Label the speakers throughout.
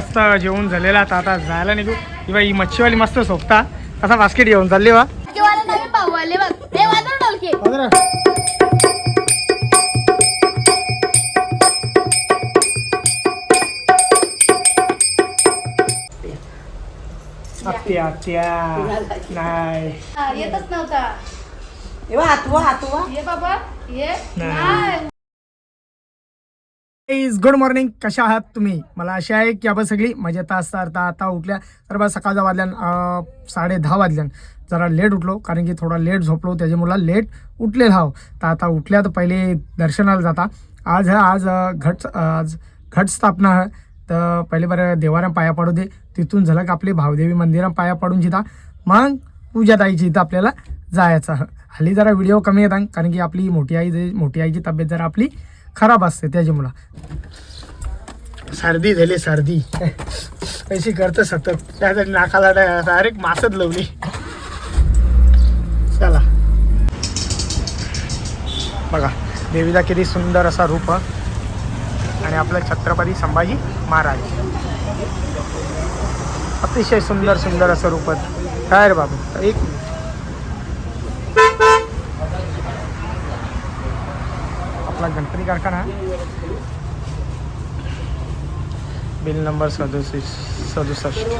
Speaker 1: मस्त जेवण झालेला आता आता जायला निघू. बाई ही मच्छीवाली मस्त सोपता तसा बास्केट घेऊन चालली वा आत्या आत्या. नाही
Speaker 2: येतच नव्हता. ये बाबा ये.
Speaker 1: नाही. इज गुड मॉर्निंग कशा आहात तुम्ही? मला अशी आहे की आपण सगळी मजेत असता तर आता उठल्या. तर बा सकाळचा वाजल्यान साडे दहा वाजल्यान जरा लेट उठलो कारण की थोडा लेट झोपलो त्याच्यामुळं लेट उठलेला हाव तर आता उठल्या तर पहिले दर्शनाला जाता. आज आज घट आज घट स्थापना आहे तर पहिले बरं देवाऱ्या पाया पडू दे. तिथून झालं आपली भावदेवी मंदिरात पाया पडून जिता. मग पूजा ताईची इथं आपल्याला जायचं. हल्ली जरा व्हिडिओ कमी येतात कारण की आपली मोठी आई जे- मोठी आईची तब्येत जरा आपली खराब असते त्याच्यामुळं. सर्दी झाली सर्दी. अशी करतं सतत. त्यासाठी नाकाला डायरेक्ट मासच लावली. चला. बघा देवीचा किती सुंदर असा रूप आणि आपलं छत्रपती संभाजी महाराज. अतिशय सुंदर सुंदर असं रूप. आहे. काय रे बाबू? एक मिनिट आपला गणपती कारखाना बिल नंबर सदुसष्ट सदुसष्ट।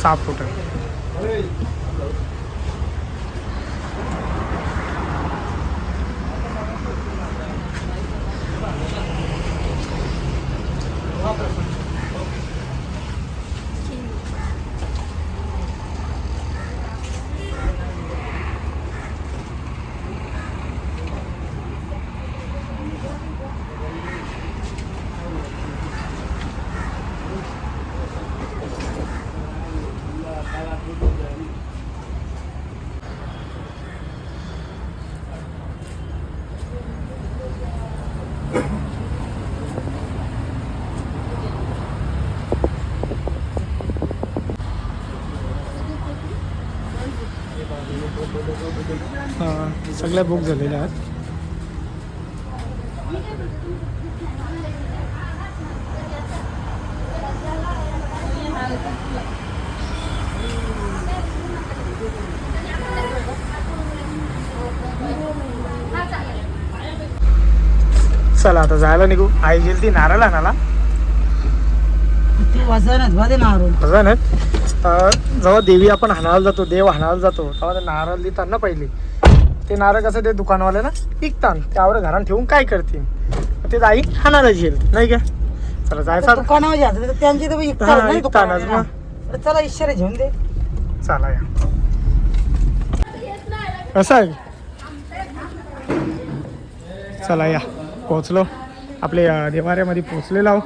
Speaker 1: सात फुट हां सगळ्या बुक झालेल्या आहेत. चला आता जायला निघू. आई गेली ती नारळ आणाला
Speaker 3: तू वजनच मध्ये
Speaker 1: बघा अं, जेव्हा देवी आपण हाणायला जातो देव हाणायला जातो तेव्हा ते नारळ देतात ना पहिले. ते नारळ कसं ते दुकानवाले ना विकतात. त्यावर घरात ठेवून काय करतील? ते आई हाणायला येईल नाही का? चला जायचं.
Speaker 3: दुकानावर तर त्यांची तर. ना. चला इशारे घेऊन दे.
Speaker 1: चला या. कसं आहे? चला या. पोचलो आपले देवाऱ्यामध्ये पोचलेलो आहो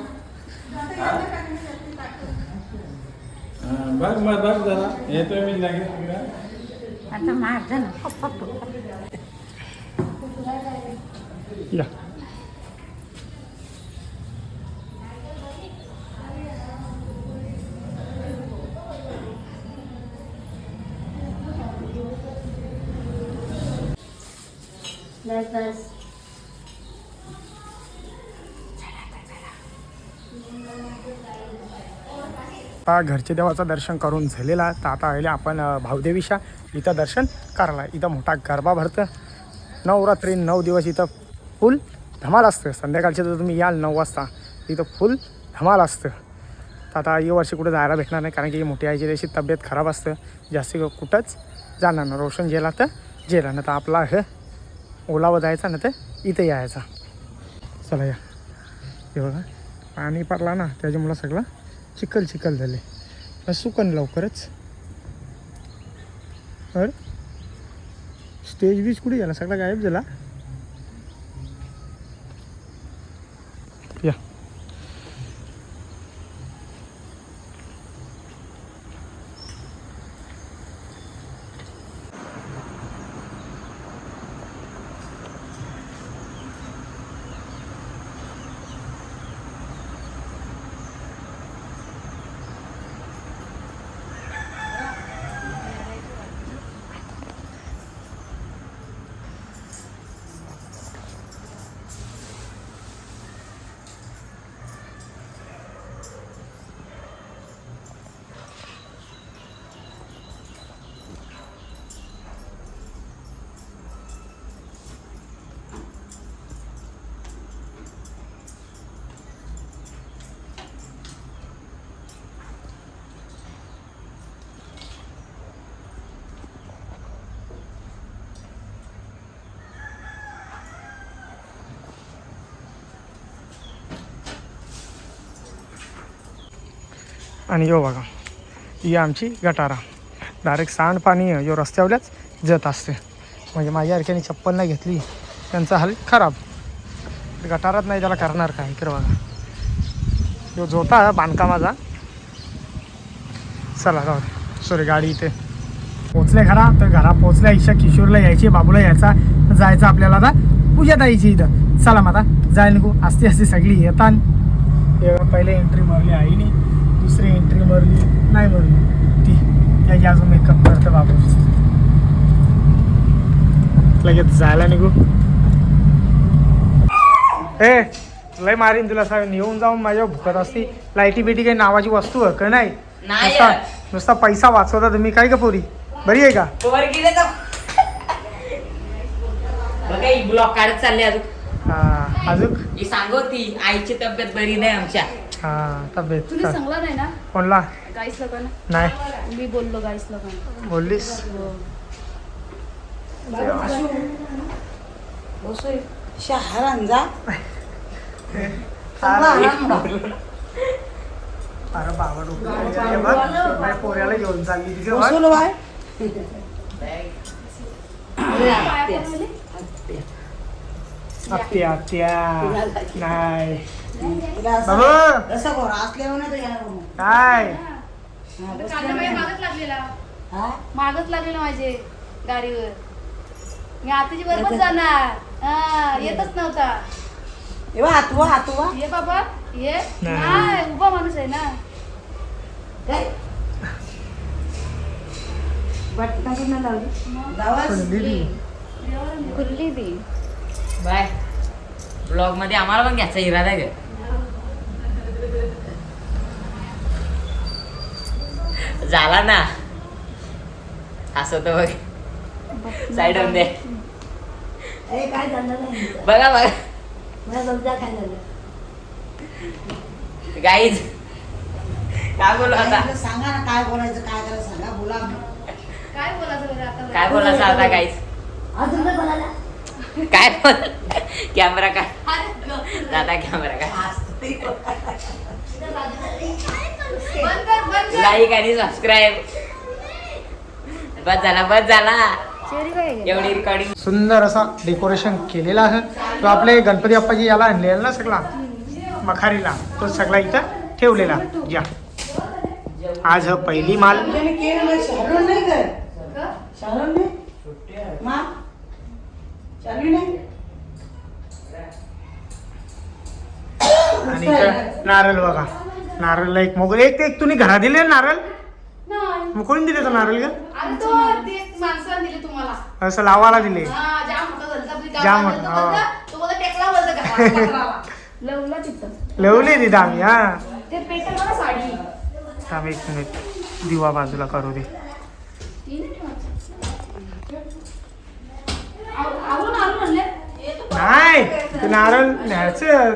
Speaker 4: बघ मग बघ जरा येतोय मी लगेच तिकडं.
Speaker 3: आता माझं
Speaker 1: या
Speaker 2: बस
Speaker 1: आता घरचे देवाचं दर्शन करून झालेलं तर आता आले आपण भावदेवीच्या इथं दर्शन करायला. इथं मोठा गरबा भरतं नवरात्री नऊ दिवस इथं फुल धमाल असतं संध्याकाळचे जर तुम्ही याल नऊ वाजता. इथं फुल धमाल असतं तर आता या वर्षी कुठं जायला भेटणार नाही कारण की मोठी आईची त्याची तब्येत खराब असतं जास्ती कुठंच जाणार ना रोशन गेला तर जेला ना तर आपला हे ओलावा जायचा ना तर इथे यायचा. चला या. हे बघा. पाणी पडला ना त्याच्यामुळं सगळं चिखल चिखल झाले. मग सुकन लवकरच? अरे स्टेज बीज कुठे झाला सगळा गायब झाला? आणि यो बघा ही आमची गटारा. डायरेक्ट सांडपाणी यो रस्त्यावरच जात असते. म्हणजे माझ्या अर्ख्याने चप्पल नाही घेतली त्यांचा हाल खराब. गटारात नाही त्याला करणार काय इकडे बघा. यो जोता बांधकामाचा चला जाऊ दे. सॉरी गाडी इथे. पोचले घरा तर घरा पोचल्या इशा किशोरला यायची बाबूला यायचा जायचं आपल्याला आता पूजा द्यायची इथं. चला माता जाईल जाय निघू असते सगळी येतान. पहिले एंट्री मारली आईनी. दुसरी एंट्री मारली. नाही मारली. ती. त्याची अजून मेकअप करतं बाबू. लगेच जायला निघू. ए लय मारीन तुला सांग. येऊन जाऊन माझ्या भुकत असती. लाईटी बिटी काही नावाची वस्तू आहे का नाही? नुसता. नुसता पैसा वाचवता तुम्ही. काय का पोरी? बरी आहे का?
Speaker 5: ब्लॉक काढत चालले अजून.
Speaker 1: हा अजून?
Speaker 5: ही सांगवती आईची तब्येत बरी नाही आमच्या.
Speaker 1: हा तब्येत
Speaker 2: तुम्ही
Speaker 1: चल.
Speaker 2: सांगला नाही ना?
Speaker 1: कोणला?
Speaker 2: गाईस लोकांना
Speaker 1: नाही.
Speaker 2: मी बोललो गाईस लोकांना
Speaker 1: बोललीस?
Speaker 3: बसोय शहरान जा. चांगला आराम राहा.
Speaker 1: अरे बाबा डोकं हे बघ, माझ्या पोऱ्याला घेऊन चालली. तिथे बघ.
Speaker 3: बसवलं बाय
Speaker 1: आत्या आत्या. नाही बाबू!
Speaker 3: असल्यावर याला.
Speaker 1: काय?
Speaker 3: हा,
Speaker 2: कांदा. मागच लागलेला.
Speaker 3: हा?
Speaker 2: मागच लागलेला माझे गाडीवर. मी आताची बरोबर जाणार. हा येतच नव्हता.
Speaker 3: ए हातवा हातवा
Speaker 2: ये बाबा ये.
Speaker 1: नाही.
Speaker 2: नाही उभा माणूस आहे ना.
Speaker 3: काय? लावली?
Speaker 5: बाय. ब्लॉगमध्ये आम्हाला पण घ्यायचा इरादा आहे ग. झाला ना. असं तर बघ. साईड दे.
Speaker 3: ए काय झालं
Speaker 5: बघा बघा. गाईज काय बोलू आता?
Speaker 3: सांगा ना काय बोलायचं काय करायचं सांगा बोला
Speaker 2: काय बोलायचं
Speaker 5: काय बोलायचं आता गाईज
Speaker 3: अजून काय बोलायला?
Speaker 5: काय कॅमेरा काय दादा कॅमेरा काय
Speaker 2: बंद कर बंद कर
Speaker 5: लाईक आणि सबस्क्राईब बस झाला बस झाला. एवढी रेकॉर्डिंग
Speaker 1: सुंदर असा डेकोरेशन केलेला आहे. तो आपले गणपती बाप्पाजी याला आणलेला ना सगळा? मखारीला. तो सगळा इथं ठेवलेला. या. आज हा पहिली माल.
Speaker 3: नाही, शालून नाही कर शालून नाही मा चालू नाही
Speaker 1: आणि इथं नारळ बघा. नारळला एक मोगल एक एक तुम्ही घरा दिले नारळ?
Speaker 2: नाही.
Speaker 1: मग कोणी दिले तो नारळ ग
Speaker 2: अरे तो ते माणसाने दिले तुम्हाला.
Speaker 1: असं लावायला दिले.
Speaker 2: हा, जाम. लवला तिथं.
Speaker 1: आम्ही हा.
Speaker 2: ते पेटल बघा साडी.
Speaker 1: थांब एक मिनिट. दिवा बाजूला करू दे. नाही ते नारळ न्यायचं.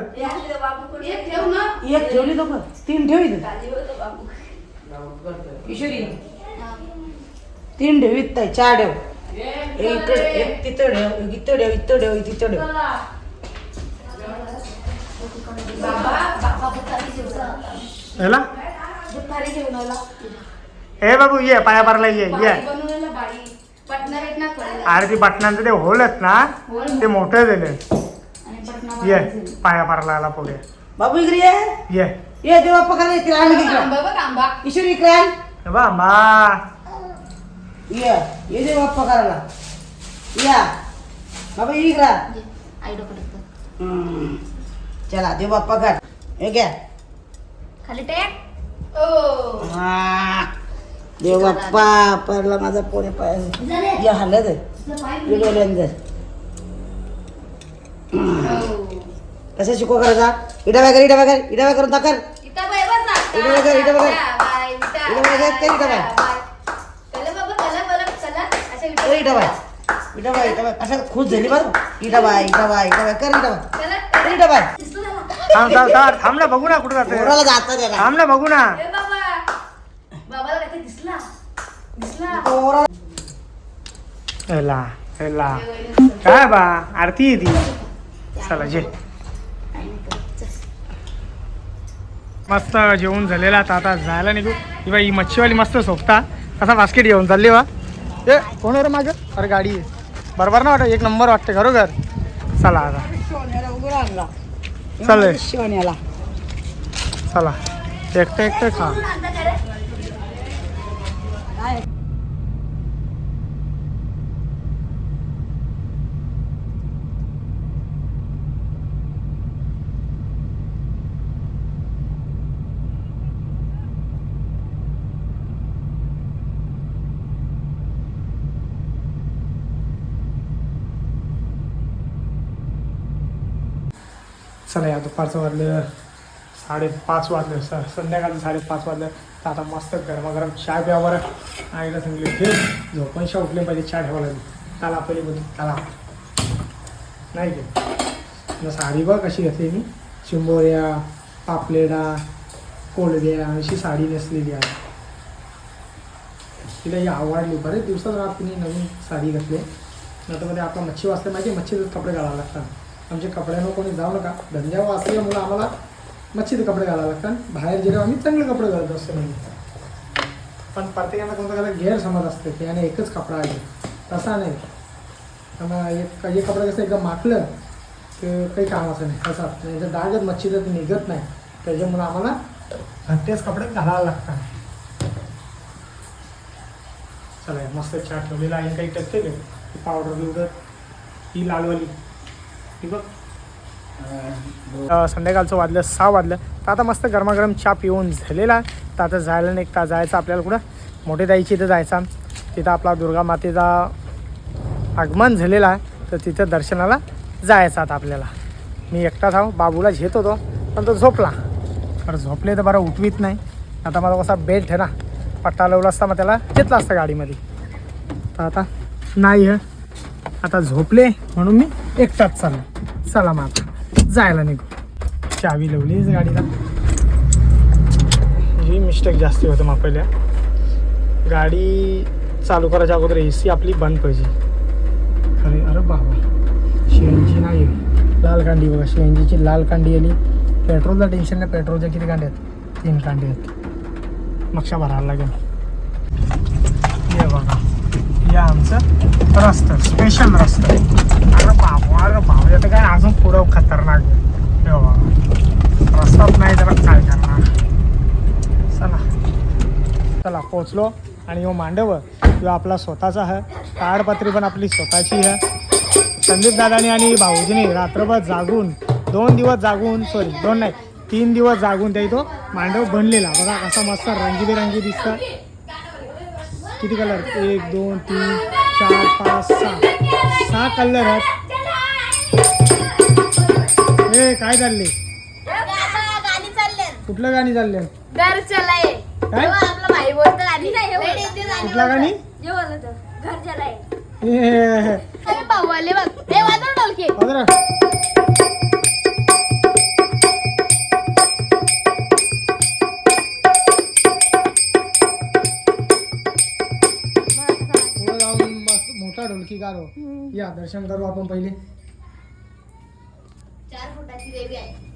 Speaker 2: एक
Speaker 3: ठेवली तो तीन ठेव किशोरी. तीन ठेव इथं चार ठेव. एक इकडं एक तिथं ठेव इथं ठेव इथं ठेव तिथं ठेव.
Speaker 1: ह्याला ए बाबू ये पाया पारला ये ये
Speaker 2: बाई बनवलेला बाई पटना रेट ना कळेल
Speaker 1: अरे ती बटनांचं ते होल आहेत ना ते मोठं झालं. ये. पाया पारला पुढे.
Speaker 3: बाबू इकडे ये.
Speaker 1: ये.
Speaker 3: ये देवा पकडा इकडे आण इकडे. किशोरी इकडे
Speaker 1: बा मा
Speaker 3: ये ये देवा पकडायला. या. बाबा इकडे.
Speaker 2: आई डोकं.
Speaker 3: चला देव बाप्पा घाट हे घ्या.
Speaker 2: खाली टेक. ओ.
Speaker 3: हा. देव बाप्पा पडला माझा पोरे पाय. या हल्लं दे. डोल्यांदर कसं शिको करायचा इडा वगैरे इडा वगैरे इडा वगैरे करून दाखल
Speaker 2: इथं बाई बस ना.
Speaker 3: इथं बघा, इथं बघा.
Speaker 2: बाय,
Speaker 3: बघा, बघा.
Speaker 2: बाय.
Speaker 3: इडा बाय. इडा बाय इडा बाय. असं खुश झाली बरं? इडा बाय इडा बाय इडा बाय. कर इडा बाय. इडा बाय?
Speaker 1: थांब थांब थांब. थांब ना बघू ना कुठं जाते
Speaker 3: पोराला
Speaker 1: थांब ना बघू ना
Speaker 2: ए बाबा बाबाला काहीतरी दिसला दिसला
Speaker 1: हेला हेला काय बा आरती आहे ती चला जे मस्त जेवण झालेला आता आता जायला निघू ही बाई ही मच्छीवाली मस्त सोपता कसा बास्केट घेऊन चालली वा ए कोण रे माग अरे गाडी आहे बरोबर ना वाटत एक नंबर वाटते खरोखर चला आता
Speaker 3: चल
Speaker 1: चालेल. चला एकटं एकटं खा चला या दुपारचं वाजलं साडेपाच वाजलं सर संध्याकाळचं साडेपाच वाजलं. तर आता मस्त गरमागरम चहा प्यावर बरं. आईला सांगितलं हे झोपणशा उठले पाहिजे चहा ठेवायला त्याला पहिली बोलली त्याला नाही घे साडी बघ कशी घेतली मी. चिंबोऱ्या पापलेडा कोलड्या अशी साडी नेसलेली आहे. तिला ही आवडली. बरेच दिवसात रात तिने नवीन साडी घातली. नंतर मध्ये आपला मच्छी वाचते माहिती मच्छीचे कपडे घालावे लागतात. आमच्या कपड्यांवर कोणी जाऊ नका. धंद्यावर असल्यामुळं आम्हाला मच्छीचे कपडे घालावे लागतात. बाहेर गेल्यावर आम्ही चांगले कपडे घालतो असतो म्हणजे पण प्रत्येकाला कोणता काही गैरसमज असते की आणि एकच कपडा आहे. तसा नाही. त्यामुळे एक काही कपडे कसं एकदम माकलं की काही कामाचं नाही. तसं असतं. नाही जर डागत मच्छी तर निघत नाही. त्याच्यामुळं आम्हाला घट्टेच कपडे घालायला लागतात. चला मस्त चहा ठेवलेला आहे. काही टक्के पावडर बिवडर ही लालवाली. बघ संध्याकाळचं वाजलं सहा वाजलं. तर आता मस्त गरमागरम चहा पिऊन झालेला. आहे. तर आता जायला नाही का जायचं आपल्याला कुठं? मोठे दाईची इथं जायचा. तिथं आपला दुर्गा मातेचा आगमन झालेला आहे. तर तिथं दर्शनाला जायचं आता आपल्याला. मी एकटाच आहो बाबूला झेत होतो. पण तो झोपला. तर झोपले तर बरं उठवीत नाही. आता मला कसा बेल्ट आहे ना पट्टा लावला असता मग त्याला घेतला असता गाडीमध्ये. तर आता नाही आहे. आता झोपले म्हणून मी एकटाच चाललो. चला मग आता. जायला निघू. चावी लावलीच गाडीला. ही मिस्टेक जास्ती होतं मग पहिल्या गाडी चालू करायच्या अगोदर ए सी आपली बंद पाहिजे. खरे अरे बाबा. सी नाही लाल कांडी बघा. सी लाल कांडी आली पेट्रोलचं टेन्शन नाही. पेट्रोलच्या किती कांडे आहेत? तीन कांडे आहेत. मक्षा भरायला लागेल. या आमचं रस्ता स्पेशल रस्ता. अरे बाबा अरे बाबा आता काय अजून पुढं खतरनाक आहे. हे रस्ताच नाही जरा काय करणार. चला. चला पोचलो आणि हो मांडव. किंवा आपला स्वतःचा आहे ताडपत्री पण आपली स्वतःची आहे संदीप दादानी आणि भाऊजीने रात्रभर जागून दोन दिवस जागून सॉरी दोन नाही तीन दिवस जागून त्या तो मांडव बनलेला. बघा असा मस्त रंगीबेरंगी दिसतं किती कलर एक दोन तीन चार पाच सहा. सहा कलर आहेत. ए काय चालले?
Speaker 2: गाणी चालले
Speaker 1: कुठलं गाणी चालले?
Speaker 2: घर चलाय
Speaker 1: काय?
Speaker 2: आपला भाई बोलतो गाणी
Speaker 1: कुठला
Speaker 2: घर चलाय
Speaker 1: ए,
Speaker 2: भाऊ आले बघ. ते वाजव ढोलके
Speaker 1: या दर्शन करू आपण पहिले.
Speaker 2: चार फुटाची देवी आहे.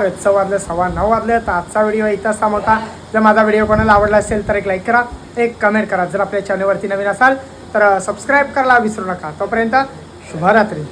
Speaker 1: रोजचं वाजलं सव्वा नऊ वाजले तर आजचा व्हिडिओ इथंच थांबवता. जर माझा व्हिडिओ कोणाला आवडला असेल तर एक लाईक करा एक कमेंट करा. जर आपल्या चॅनलवरती नवीन असाल तर सबस्क्राईब करायला विसरू नका. तोपर्यंत शुभरात्री.